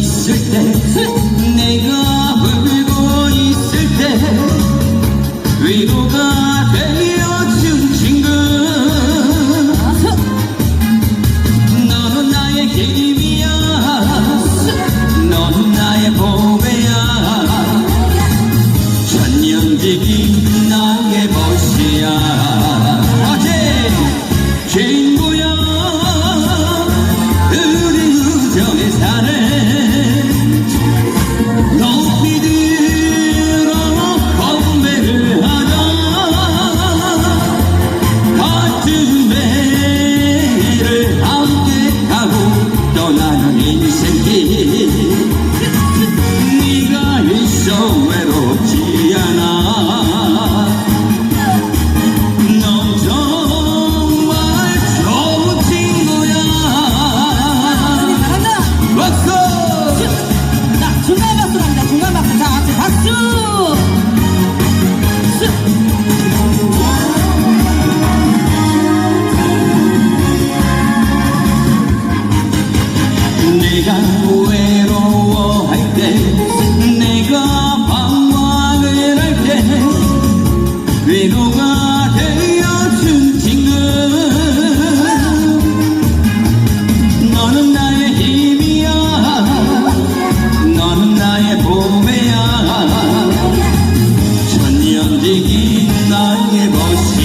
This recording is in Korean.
있을 때 내가 울고 있을 때 위로 내가 외로워할 때 내가 방황을 할 때 위로가 되어준 친구. 너는 나의 힘이야. 너는 나의 보배야. 천년지기 나의 멋이